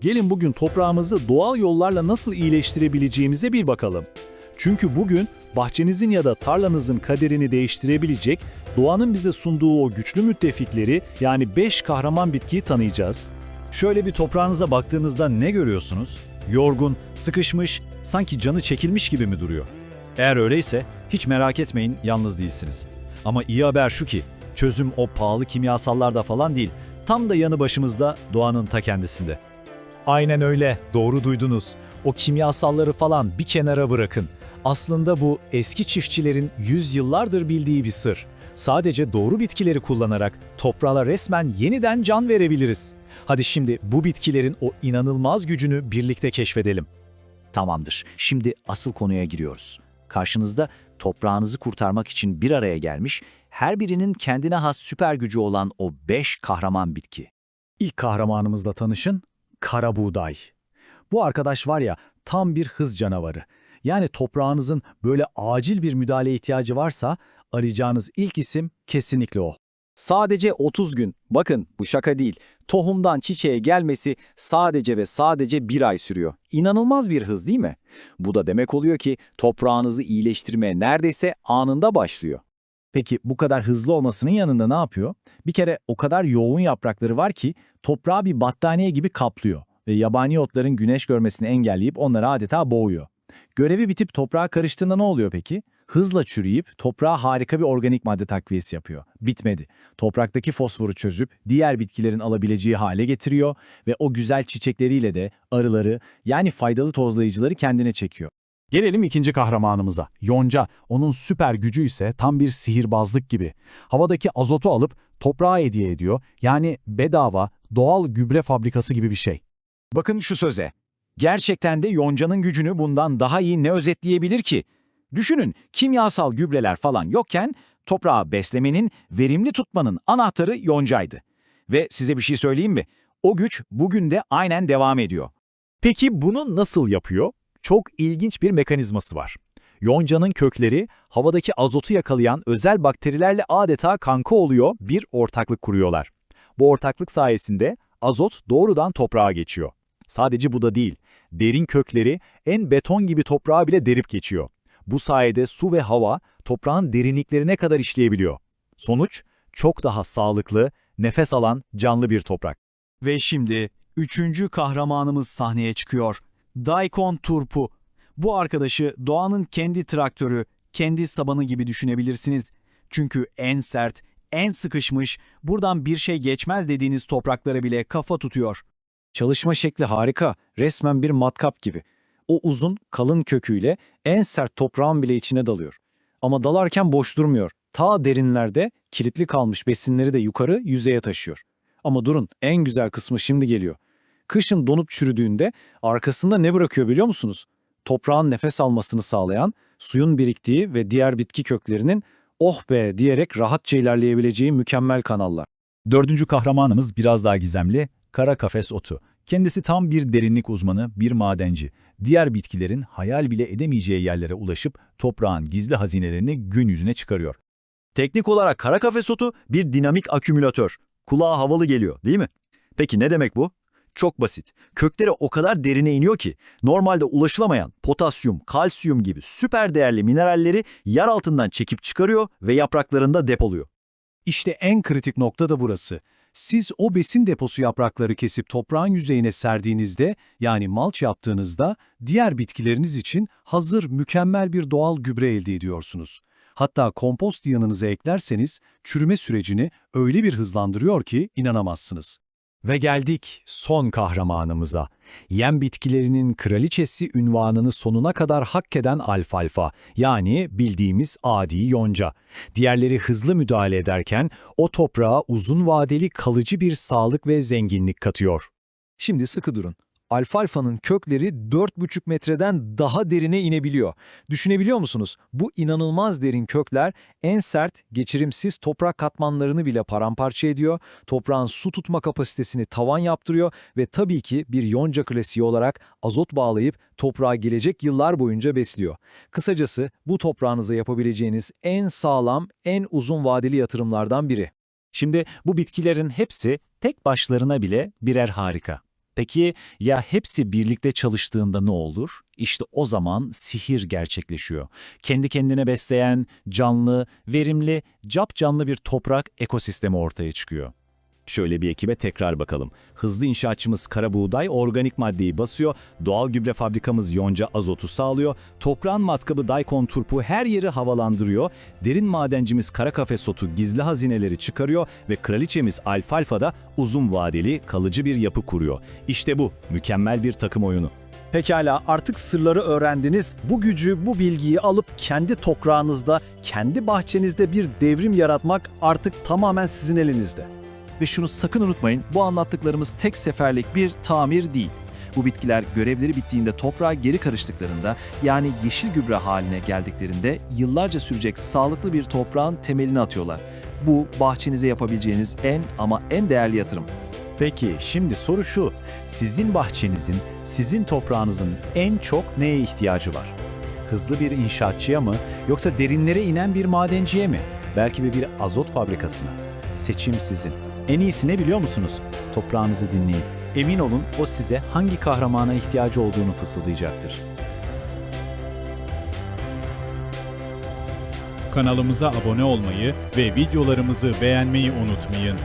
Gelin bugün toprağımızı doğal yollarla nasıl iyileştirebileceğimize bir bakalım. Çünkü bugün bahçenizin ya da tarlanızın kaderini değiştirebilecek doğanın bize sunduğu o güçlü müttefikleri yani 5 kahraman bitkiyi tanıyacağız. Şöyle bir toprağınıza baktığınızda ne görüyorsunuz? Yorgun, sıkışmış, sanki canı çekilmiş gibi mi duruyor? Eğer öyleyse hiç merak etmeyin yalnız değilsiniz. Ama iyi haber şu ki çözüm o pahalı kimyasallarda falan değil. Tam da yanı başımızda doğanın ta kendisinde. Aynen öyle, doğru duydunuz. O kimyasalları falan bir kenara bırakın. Aslında bu eski çiftçilerin yüzyıllardır bildiği bir sır. Sadece doğru bitkileri kullanarak toprağa resmen yeniden can verebiliriz. Hadi şimdi bu bitkilerin o inanılmaz gücünü birlikte keşfedelim. Tamamdır. Şimdi asıl konuya giriyoruz. Karşınızda toprağınızı kurtarmak için bir araya gelmiş, her birinin kendine has süper gücü olan o beş kahraman bitki. İlk kahramanımızla tanışın, kara buğday. Bu arkadaş var ya tam bir hız canavarı. Yani toprağınızın böyle acil bir müdahale ihtiyacı varsa arayacağınız ilk isim kesinlikle o. Sadece 30 gün. Bakın bu şaka değil. Tohumdan çiçeğe gelmesi sadece ve sadece bir ay sürüyor. İnanılmaz bir hız değil mi? Bu da demek oluyor ki toprağınızı iyileştirmeye neredeyse anında başlıyor. Peki bu kadar hızlı olmasının yanında ne yapıyor? Bir kere o kadar yoğun yaprakları var ki toprağı bir battaniye gibi kaplıyor ve yabani otların güneş görmesini engelleyip onları adeta boğuyor. Görevi bitip toprağa karıştığında ne oluyor peki? Hızla çürüyüp toprağa harika bir organik madde takviyesi yapıyor. Bitmedi. Topraktaki fosforu çözüp diğer bitkilerin alabileceği hale getiriyor ve o güzel çiçekleriyle de arıları yani faydalı tozlayıcıları kendine çekiyor. Gelelim ikinci kahramanımıza. Yonca, onun süper gücü ise tam bir sihirbazlık gibi. Havadaki azotu alıp toprağa hediye ediyor. Yani bedava, doğal gübre fabrikası gibi bir şey. Bakın şu söze. Gerçekten de yoncanın gücünü bundan daha iyi ne özetleyebilir ki? Düşünün kimyasal gübreler falan yokken toprağı beslemenin, verimli tutmanın anahtarı yoncaydı. Ve size bir şey söyleyeyim mi? O güç bugün de aynen devam ediyor. Peki bunu nasıl yapıyor? Çok ilginç bir mekanizması var. Yonca'nın kökleri havadaki azotu yakalayan özel bakterilerle adeta kanka oluyor, bir ortaklık kuruyorlar. Bu ortaklık sayesinde azot doğrudan toprağa geçiyor. Sadece bu da değil, derin kökleri en beton gibi toprağa bile derip geçiyor. Bu sayede su ve hava toprağın derinliklerine kadar işleyebiliyor. Sonuç, çok daha sağlıklı, nefes alan canlı bir toprak. Ve şimdi üçüncü kahramanımız sahneye çıkıyor. Daikon Turpu. Bu arkadaşı doğanın kendi traktörü, kendi sabanı gibi düşünebilirsiniz. Çünkü en sert, en sıkışmış, buradan bir şey geçmez dediğiniz topraklara bile kafa tutuyor. Çalışma şekli harika, resmen bir matkap gibi. O uzun, kalın köküyle en sert toprağın bile içine dalıyor. Ama dalarken boş durmuyor. Ta derinlerde kilitli kalmış besinleri de yukarı yüzeye taşıyor. Ama durun, en güzel kısmı şimdi geliyor. Kışın donup çürüdüğünde arkasında ne bırakıyor biliyor musunuz? Toprağın nefes almasını sağlayan, suyun biriktiği ve diğer bitki köklerinin oh be diyerek rahatça ilerleyebileceği mükemmel kanallar. Dördüncü kahramanımız biraz daha gizemli, kara kafes otu. Kendisi tam bir derinlik uzmanı, bir madenci. Diğer bitkilerin hayal bile edemeyeceği yerlere ulaşıp toprağın gizli hazinelerini gün yüzüne çıkarıyor. Teknik olarak kara kafes otu bir dinamik akümülatör. Kulağa havalı geliyor değil mi? Peki ne demek bu? Çok basit. Kökleri o kadar derine iniyor ki normalde ulaşılamayan potasyum, kalsiyum gibi süper değerli mineralleri yer altından çekip çıkarıyor ve yapraklarında depoluyor. İşte en kritik nokta da burası. Siz o besin deposu yaprakları kesip toprağın yüzeyine serdiğinizde, yani malç yaptığınızda, diğer bitkileriniz için hazır mükemmel bir doğal gübre elde ediyorsunuz. Hatta kompost yanınıza eklerseniz, çürüme sürecini öyle bir hızlandırıyor ki inanamazsınız. Ve geldik son kahramanımıza. Yem bitkilerinin kraliçesi ünvanını sonuna kadar hak eden alfalfa, yani bildiğimiz adi yonca. Diğerleri hızlı müdahale ederken o toprağa uzun vadeli kalıcı bir sağlık ve zenginlik katıyor. Şimdi sıkı durun. Alfalfanın kökleri 4,5 metreden daha derine inebiliyor. Düşünebiliyor musunuz? Bu inanılmaz derin kökler en sert, geçirimsiz toprak katmanlarını bile paramparça ediyor, toprağın su tutma kapasitesini tavan yaptırıyor ve tabii ki bir yonca klasiği olarak azot bağlayıp toprağı gelecek yıllar boyunca besliyor. Kısacası bu toprağınıza yapabileceğiniz en sağlam, en uzun vadeli yatırımlardan biri. Şimdi bu bitkilerin hepsi tek başlarına bile birer harika. Peki ya hepsi birlikte çalıştığında ne olur? İşte o zaman sihir gerçekleşiyor. Kendi kendine besleyen, canlı, verimli, cap canlı bir toprak ekosistemi ortaya çıkıyor. Şöyle bir ekibe tekrar bakalım. Hızlı inşaatçımız kara buğday organik maddeyi basıyor, doğal gübre fabrikamız yonca azotu sağlıyor, toprağın matkabı Daikon turpu her yeri havalandırıyor, derin madencimiz kara kafes sotu gizli hazineleri çıkarıyor ve kraliçemiz alfalfa da uzun vadeli kalıcı bir yapı kuruyor. İşte bu mükemmel bir takım oyunu. Pekala artık sırları öğrendiniz. Bu gücü, bu bilgiyi alıp kendi toprağınızda, kendi bahçenizde bir devrim yaratmak artık tamamen sizin elinizde. Ve şunu sakın unutmayın, bu anlattıklarımız tek seferlik bir tamir değil. Bu bitkiler görevleri bittiğinde toprağa geri karıştıklarında, yani yeşil gübre haline geldiklerinde yıllarca sürecek sağlıklı bir toprağın temelini atıyorlar. Bu bahçenize yapabileceğiniz en ama en değerli yatırım. Peki şimdi soru şu. Sizin bahçenizin, sizin toprağınızın en çok neye ihtiyacı var? Hızlı bir inşaatçıya mı yoksa derinlere inen bir madenciye mi? Belki bir azot fabrikasına. Seçim sizin. En iyisi ne biliyor musunuz? Toprağınızı dinleyin. Emin olun o size hangi kahramana ihtiyacı olduğunu fısıldayacaktır. Kanalımıza abone olmayı ve videolarımızı beğenmeyi unutmayın.